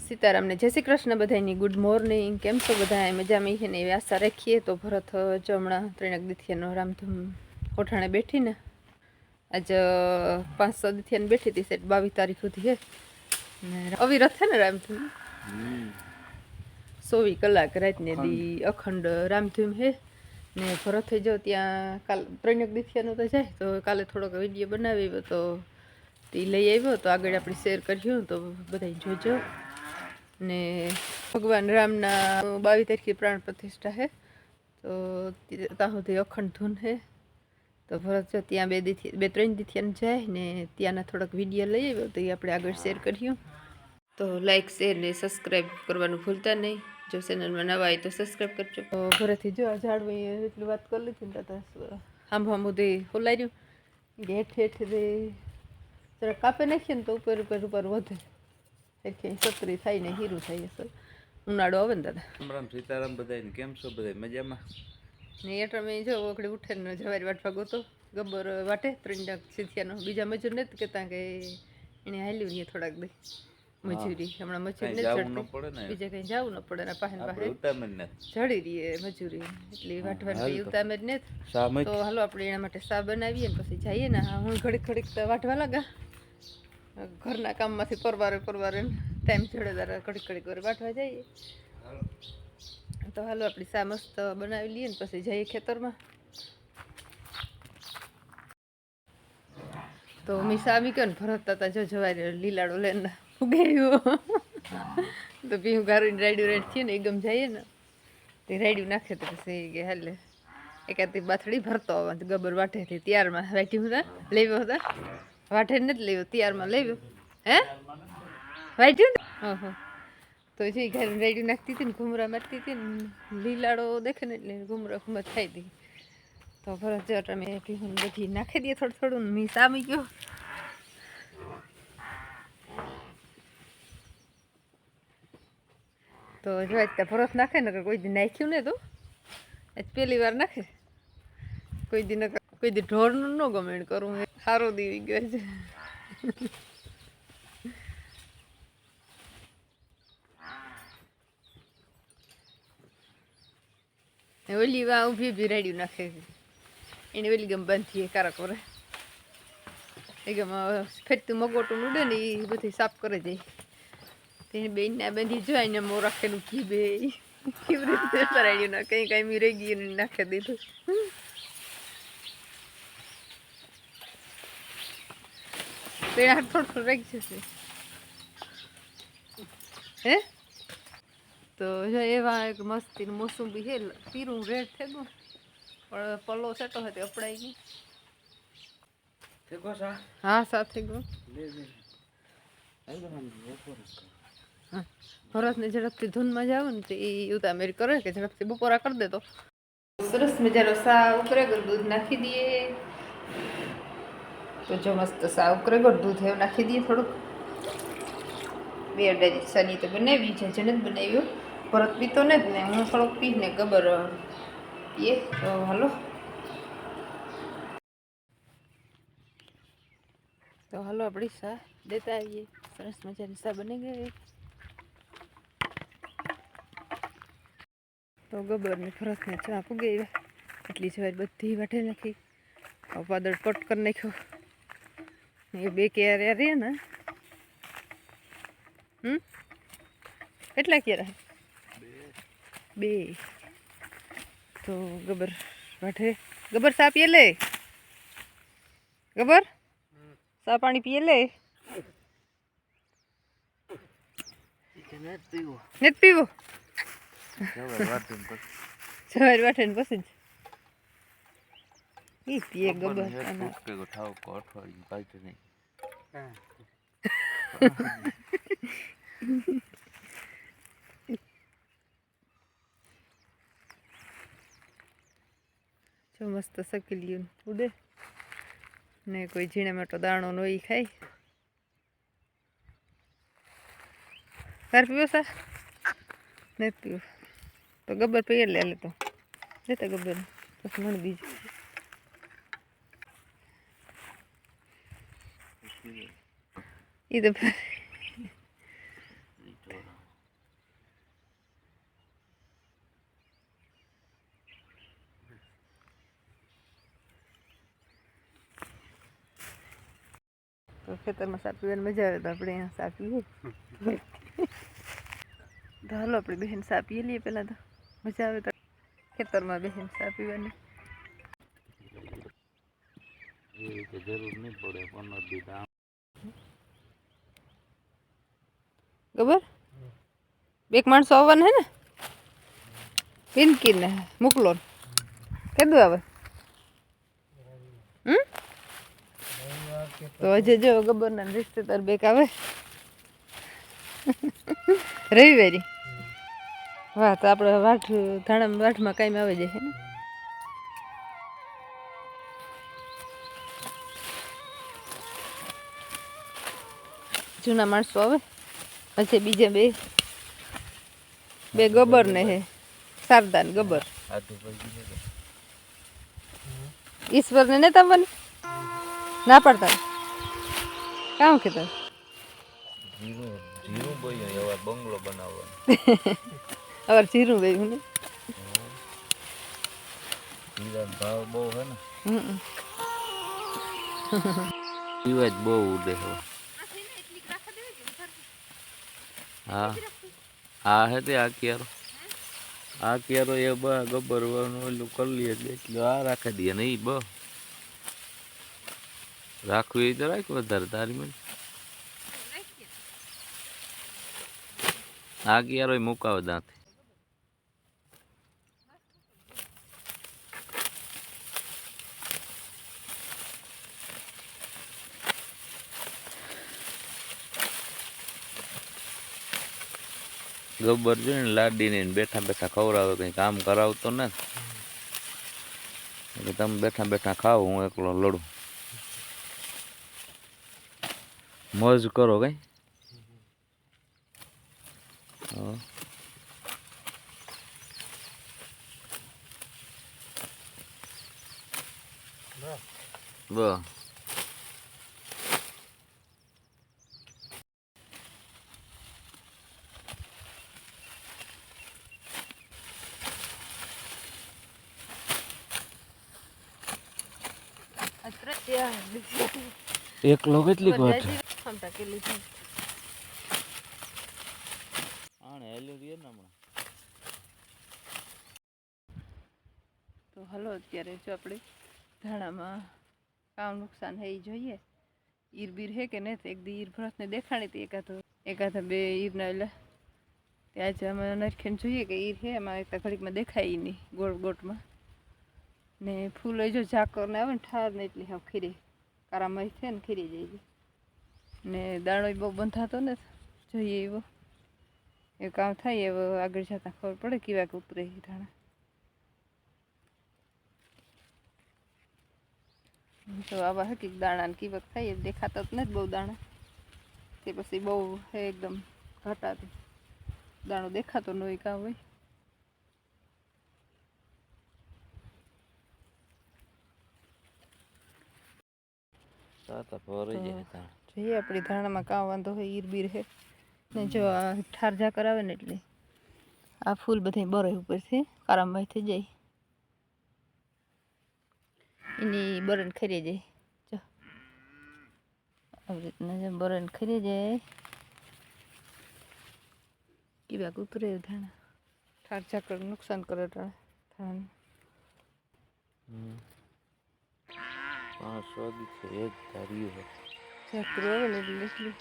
સીતારામને જય શ્રી કૃષ્ણ બધાની ગુડ મોર્નિંગ કેમ છો બધા મજામાં છે ને એવી આશા રાખીએ તો ભરત, જમણા, ત્રણેક દીથિયાનો રામધૂમ કોઠાણે બેઠીને આજ પાંચ છ દીથિયાને બેઠી હતી સેટ બાવીસ તારીખ સુધી હે. ને અવિરત છે ને રામધૂમ સોવી કલાક રાતને દી અખંડ રામધૂમ હે. ને ભરત જાઓ ત્યાં કાલ ત્રણેક દિથિયાનું તો જાય તો કાલે થોડોક વીડિયો બનાવી તો તે લઈ આવ્યો તો આગળ આપણે શેર કર્યું તો બધા જોજો. ને ભગવાન રામના બાવીસ તારીખે પ્રાણ પ્રતિષ્ઠા હે. તો ત્યાં સુધી અખંડ ધૂન છે તો ભરત જો ત્યાં બે દીથી બે ત્રણ દીથિયાને જાય ને ત્યાંના થોડાક વીડિયો લઈ આવ્યો તો એ આપણે આગળ શેર કર્યું તો લાઈક શેર ને સબસ્ક્રાઈબ કરવાનું ભૂલતા નહીં. જો ચેનલમાં નવા હોય તો સબસ્ક્રાઈબ કરજો. તો ઘરેથી જો આ ઝાડવા એટલી વાત કરી લીધી ને તો આંબો આમ તે ખોલાર્યું હેઠ હેઠ રે જરા કાપે નાખીએ ને તો ઉપર ઉપર ઉપર વધે. એટલે સત્રી થાય ને હીરું થાય ઉનાળો આવે ને દાદા. રામ રામ સીતારામ બધાને કેમ છો? બધા મજામાં? ને એટલે મેં જો ઓકડે ઉઠે ને જવારી વાટવા ગોતો. ગબ્બર વાટે ત્રણ સીથિયાનો બીજા મજૂર નથી કહેતા કે એને હાલ્યું નહીં થોડાક દે. મજૂરી. હમણાં મજૂર નથી ચડતી. પડે ને. બીજે કઈ જવું ન પડે ને પાસે પાસે જડી રહીએ મજૂરી. એટલે વાટવાની ઉતામે જ નથી. તો હાલો આપણે એના માટે સા બનાવીએ ને પછી જઈએ ને. હું ઘડીક ઘડીક વાટવા લાગા. ઘરના કામમાંથી પરવારે પરવારે ટાઈમ છોડે તારે ઘડીક ઘડીક વાર વાટવા જઈએ. તો હાલો આપણી સા મસ્ત બનાવી લઈએ ને પછી જઈએ ખેતરમાં. તો મેં સામી મૂક્યો ને? ભરત હતા જો જવાય લીલાડો લઈને ઉગાડ્યો તો પી હું ગારું રાયડું રાઈડ થયું ને એકદમ જઈએ ને, તે રાડ્યું નાખે તો પછી કે હાલે. એકાદી બાથડી ભરતો આવવા ગબર વાટેથી ત્યારમાં વાટી હતા લેવ્યો હતા વાઠે નથી લેવ્યો, ત્યારમાં લેવ્યો. હે? વાટ્યું ઓહો. તો જે ઘર રેડી નાખતી હતી ને ઘુમરા મારતી હતી ને, લીલાડો દેખે ને એટલે ઘુમરા ઘુમર થઈ હતી તો ફરજ જો તમે બધી નાખી દઈએ થોડું થોડું મી સામી ગયો. તો જો ત્યાં ભરત નાખે ને કોઈ દી નાખ્યું ને તો. આજ પહેલી વાર નાખે. કોઈ દી કોઈ દી ઢોરનું ન ગમે એને કરવું સારો દીવી ગયો છે. ઓલી વા ઊભી ઊભી રેડ્યું નાખે એને ઓલી ગમ બાંધીએ કારા કરે. એ ગમ ફેરતું મગોટું ઉડે ને એ બધી સાફ કરે જાય. તેને બેન ના બાંધી જો એને મો રાખેલું ઘી બે. કેવી રીતે સરાડ્યું ના કંઈ કઈ મી રહી એને નાખી દીધું. પેલા થોડું થોડું રહી જશે. હે? તો એવા એક મસ્તી મોસુંબી હેલ પીરું રેડ થઈ ગયું. પણ પલ્લો સેટો હતો અપડાઈ ગઈ હા સાથે ગયું. ભરતને ઝડપથી ધૂનમાં જાવ ને તો એ ઉતામેરી કરે કે ઝડપથી બપોરા કરી દે તો. સરસ મજાનો સા ઉકરે ગર દૂધ નાખી દઈએ. તો જો મસ્ત સા ઉકરે ગર દૂધ એવું નાખી દઈએ થોડુંક. બે અઢાઈ સની તો બનાવી છે જેને જ બનાવ્યું. ભરત પીતો ને જ ને, હું થોડોક પી ને ગબર પીએ. તો હાલો. તો હાલો આપણી સા દેતા આવીએ. સરસ મજાની સા બની ગઈ તો ગબર ને ફરસને ચા પૂગી એટલી જવાર બધી વાટે નાખી. પાદળ પટ કરી નાખ્યો. એ બે ક્યારે રે ને. હમ? કેટલા ક્યારે બે. તો ગબર વાટે ગબર સા પીએ લે? ગબર? સા પાણી પીએ લે? નથી પીવો. સવારે વાઠે ને પછી જ. ઈ પીએ ગબર અઠવાડિયું કાઢી નહીં જો મસ્ત સકલિયું ઉડે. ને કોઈ ઝીણે મોટો દાણો નોઈ ખાય. તાર પીવો સા? નથી પીવો. તો ગબ્બર પીએ લે લે તો. લેતા ગબ્બર. પછી મને બીજું. એ તો ફેર તો ખેતરમાં સાપી મજા આવે તો આપણે અહીંયા સાપીએ તો હાલો આપણે બહેન સાપીએ લઈએ પહેલાં તો. મજા આવે તો. ખેતરમાં બહેન સાપીવાની એ રીતે જરૂર નહીં પડે પંદર દી ખબર? એક માણસો આવવાના હે ને? પિનકી ને મોકલો ને. કીધું આવે હમ તો હજે જો ગબ્બરના રિશ્તેદાર બેક આવે. રવિવારી. વાહ તો આપણે વાઠ ધાણા વાઠમાં કાંઈ આવી જાય ને? જૂના માણસો આવે. પછી બીજા બે. બે ગબર ને હે. શારદા તો ઈશ્વર ને નેતા બને ના પાડતા કામ કીધું જીરું જીરું બોલ્યો એવા બંગલો બનાવવાનો હવે જીરું ગયું ને જીરા ભાવ બહુ હે ને હમ. જીવા જ બહુ ઉડે હવે હા હા હે તે આ ક્યારો આ ક્યારો એ બ ગબ્બર વાનું ઓલું કરી લઈએ એટલે એટલે આ રાખી દઈએ ને એ બ રાખવું એ તો રાખ વધારે તારી મને. આ ક્યારો મુકાવે દાંત. ગબ્બર જોઈને લાડીને એને બેઠા બેઠા ખવડાવે, કંઈ કામ કરાવતો ને તમે બેઠા બેઠા ખાવ હું એકલો લડું. મોજ કરો કઈ? કેટલી બસ એકલો કેટલીક છે. આણે હેલ્યું રીએ ને હમણાં. તો હલો અત્યારે જો આપણે ધાણામાં કામ નુકસાન હે જોઈએ. ઈર બીર હે કે નહીં એક દી ઈર ભરતને દેખાણી હતી એકાદો એકાદા બે ઈરના એટલે ત્યાં જ અમે નરખીને જોઈએ કે ઈર હે? એમાં એક ઘડીકમાં દેખાય નહીં ગોળ ગોટમાં. ને ફૂલ જો ઝાકર ને આવે ને ઠાર ને એટલી હા ખીરી. કારામાં છે ને ખીરી જાય છે. ને દાણો ય બહુ બંધાતો ને જોઈએ એવો એ કામ થાય એવો આગળ જતાં ખબર પડે કેવા કે ઉતરે ઈ ધાણા. તો આવા હકી દાણા ને કીવક થાય એ દેખાતો જ નથી બહુ દાણા. તે પછી બહુ હે એકદમ ઘટાતી દાણો દેખાતો ન હોય કાં હોય. તાતા ભરાઈ જાય તાણ જોઈએ, આપણી ધાણામાં કાં વાંધો હોય ઈર બીર હે ને જો આ ઠાર ઝાકર આવે ને એટલે આ ફૂલ બધે બરોય ઉપરથી કારામભાઈ થઈ જાય. એની બરન ખરી જાય. જો. આવી રીતના જે બરન ખરી જાય. કેવા ઉતરે ધાણા. ઠાર ઝાકર નુકસાન કરે ધાણ. હમ. પાંચ વાગી છે એ ધાર્યું છે. ઝાકર આવે ને એટલે એટલું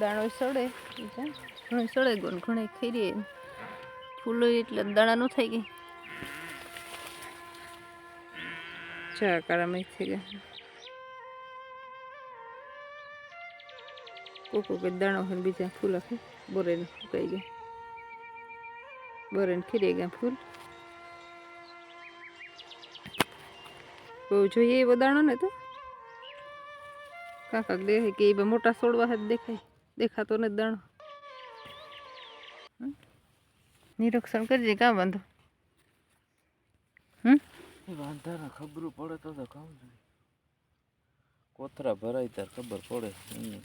દાણો સડે ઘણો સડે ગયો ને ઘણા ખીરી ફૂલો એટલે દાણા ન થઈ ગઈ ચા કાળા મેં થઈ ગયા કોક કોક જ દાણો હોય ને બીજા ફૂલ આખે બોરેને સુકાઈ ગયા બોરેને ખીરી ગયા ફૂલ બહુ જોઈએ એવો દાણો ને તો કાકા દેખાય કે એ મોટા છોડવા હાથ દેખાય દેખાતો ને દાણો હમ? નિરીક્ષણ કરજે કાં વાંધો હમ વાંધાના ખબરું પડે તો તો કામ જોઈએ કોથરા ભરાય ત્યારે ખબર પડે હમ.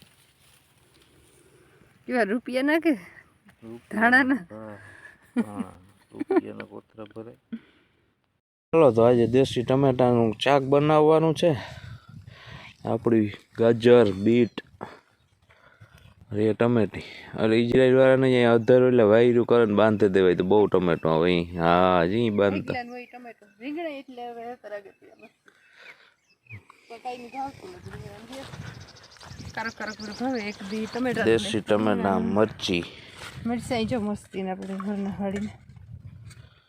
કેવા રૂપિયા નાખે રૂપિયા- ધાણાના? રૂપિયાના? કોથરા ભરે. ચાલો તો આજે દેશી ટમેટાનું શાક બનાવવાનું છે. આપણી ગાજર બીટ અરે ટમેટી. અરે ઇઝરાયલ વાળાને અહીંયા અધર એટલે વાયરું કરે ને બાંધી દેવાય તો બહુ ટમેટો આવે. અહીં હા જી બાંધતા. ટમેટો. રીંગણા એટલે હવે કારક કારક ભાવે એક દી ટમેટા દેશી ટમેટા મરચી. મરચાઈ જો મસ્તી ને આપણે ઘરના હાડીને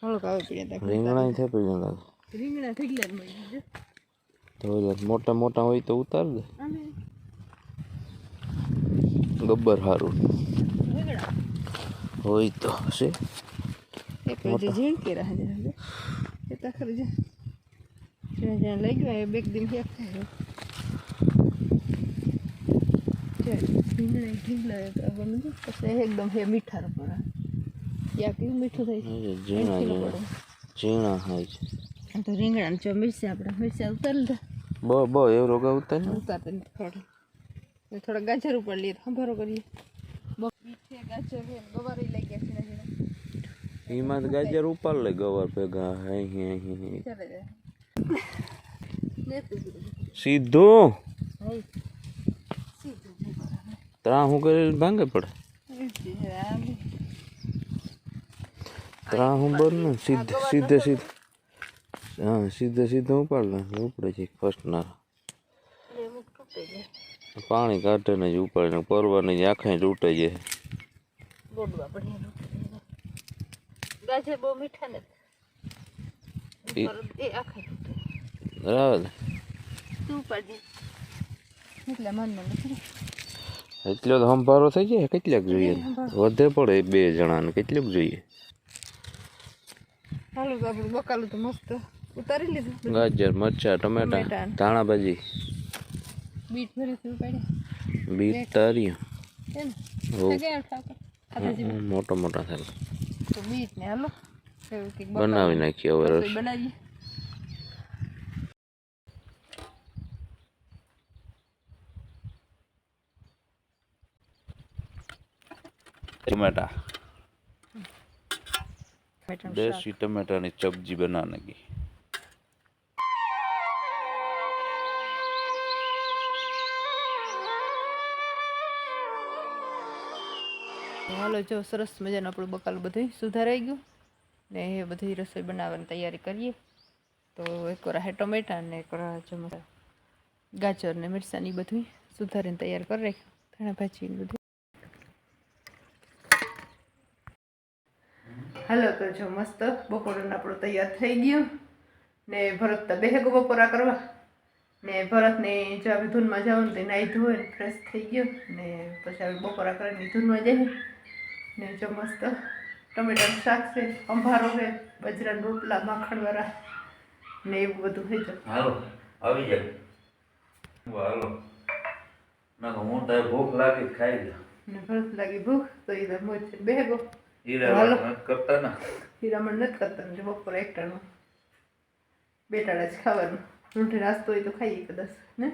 હળક આવે પીડ્યા રીંગણા થઈ પડી લાગે રીંગણા થઈ ગયા મળી જો. તો મોટા મોટા હોય તો ઉતાર દે. ગબ્બર સારું હોય તો છે એક જે ઝીણ કે રહે છે એ તો ખરી જાય લઈ ગયો એ બેગ દિન હેક થાય. હે મીઠા પર યા કેવું મીઠું થાય છે? એ ઝીણા એથી ન ઝીણા પડે. ઝીણા હોય છે. તો રીંગણા જો મિરસા આપણે મિરસા ઉતાર લીધા. બહુ બહુ એવું રોગા ઉતાર ને થોડા. થોડા ગાજર ઉપર લઈએ સંભારો કરીએ. બહુ મીઠે ગાજર છે ગવારી લઈ ગયા છે. એમાં તો ગાજર ઉપર લે ગવાર ભેગા હે જાય ને સીધું? બરાબર. ત્રા હું કરી ભાંગે પડે? મીઠી છે આમ. ત્રા હું બર ને સીધે સીધે સીધે. હા સીધે સીધે ઉપાડ લે ઉપડે છે ફર્સ્ટ ના પાણી કાઢે ને જ ઉપાડે ને પરવાની જ આંખે તૂટે છે. ગાજર બહુ મીઠા નથી. એ આખા બરાબર. ને તું પાડી એટલે મન નથી એટલો તો સંભારો થઈ જાય કેટલાક જોઈએ વધે પડે બે જણાને કેટલુંક જોઈએ. હાલો તો આપણું બકાલું તો મસ્ત ઉતારી લીધું. ગાજર મરચા ટમેટા. ધાણા ભાજી બીટ તારી. મોટા મોટા થાય બનાવી નાખીએ હવે બનાવીએ. ટમેટા. દેશી ટમેટાની સબ્જી બના નાખી હાલો જો સરસ મજાનું આપણું બકાલું બધું સુધારાઈ ગયું. ને એ બધી રસોઈ બનાવવાની તૈયારી કરીએ. તો એક હે ટમેટા ને એક ચમચા ગાજર ને મિરસાની બધું સુધારીને તૈયાર કરી રાખ્યું. ધાણા ભાજી બધું હાલો તો જો મસ્ત બપોરનું આપણું તૈયાર થઈ ગયું. ને ભરત તો બેહેગો બપોરા કરવા. ને ભરતને જો આપણે ધૂનમાં જવાનું તો નાહી ધોઈ ફ્રેશ થઈ ગયો. ને પછી આપણે બપોરા કરીને ધૂનમાં જઈએ ને જો મસ્ત ટમેટાનું શાક છે અંભારો છે બજરાના રોટલા માખણવાળા ને એવું બધું થઈ જાય હાલો આવી જાય. હાલો. ના હું તારે ભૂખ લાગી ખાઈ જા. ને ભરત લાગી ભૂખ તો એ મોજ છે. બેહેગો કરતા ને. હીરામણ નથી કરતા જો બપોરે એકટાણું. બેટાડા જ ખાવાનું. રૂંઠે નાસ્તો હોય તો ખાઈએ કદાચ ને?